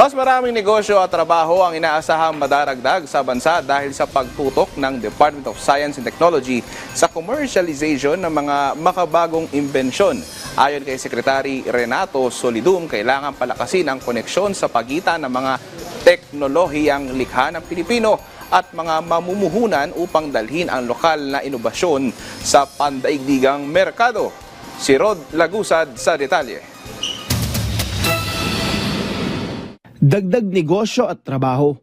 Mas maraming negosyo at trabaho ang inaasahang madaragdag sa bansa dahil sa pagtutok ng Department of Science and Technology sa commercialization ng mga makabagong imbensyon. Ayon kay Secretary Renato Solidum, kailangan palakasin ang koneksyon sa pagitan ng mga teknolohiyang likha ng Pilipino at mga mamumuhunan upang dalhin ang lokal na inobasyon sa pandaigdigang merkado. Si Rod Lagusad sa detalye. Dagdag negosyo at trabaho.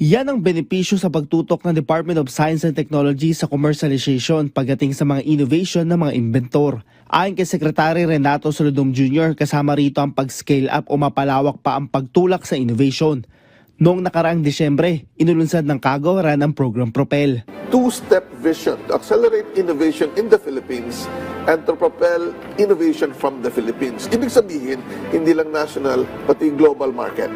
Yan ang benepisyo sa pagtutok ng Department of Science and Technology sa commercialization pagdating sa mga innovation ng mga inventor. Ayon kay Secretary Renato Solodum Jr., kasama rito ang pag-scale up o mapalawak pa ang pagtulak sa innovation. Noong nakaraang Disyembre, inulunsad ng kagawaran ang program Propel. two-step vision to accelerate innovation in the Philippines and to propel innovation from the Philippines. Ibig sabihin, hindi lang national, pati global market.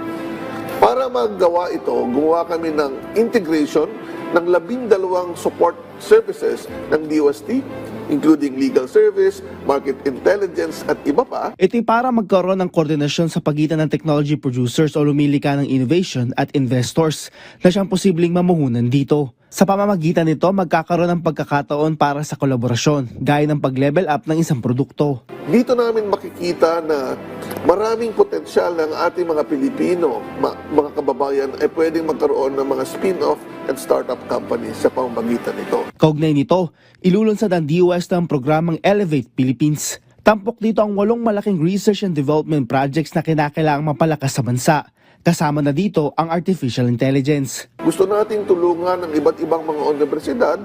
Para magawa ito, gumawa kami ng integration ng labindalawang support services ng DOST, including legal service, market intelligence, at iba pa, Ito'y para magkaroon ng koordinasyon sa pagitan ng technology producers o lumilika ng innovation at investors na siyang posibleng mamuhunan dito. Sa pamamagitan nito, magkakaroon ng pagkakataon para sa kolaborasyon, gaya ng pag-level up ng isang produkto. dito namin makikita na maraming potensyal ng ating mga Pilipino, mga kababayan, ay pwedeng magkaroon ng mga spin-off and startup companies sa pamamagitan nito. Kaugnay nito, ilulunsad ang DOS ng programang Elevate Philippines. Tampok dito ang walong malaking research and development projects na kinakailangang mapalakas sa bansa. Kasama na dito ang artificial intelligence. Gusto nating tulungan ng iba't ibang mga universidad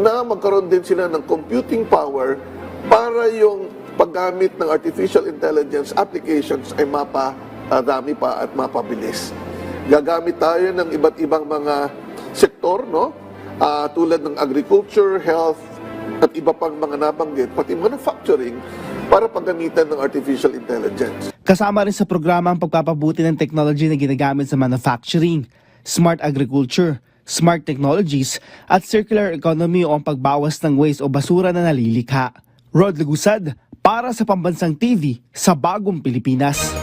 na magkaroon din sila ng computing power para yung paggamit ng artificial intelligence applications ay mapadami pa at mapabilis. Gagamit tayo ng iba't ibang mga sektor, no? Ah, tulad ng agriculture, health, at iba pang mga nabanggit, pati manufacturing, para paggamitan ng artificial intelligence. Kasama rin sa programa ang pagpapabuti ng technology na ginagamit sa manufacturing, smart agriculture, smart technologies, at circular economy o ang pagbawas ng waste o basura na nalilikha. Rod Lagusad, para sa Pambansang TV sa Bagong Pilipinas.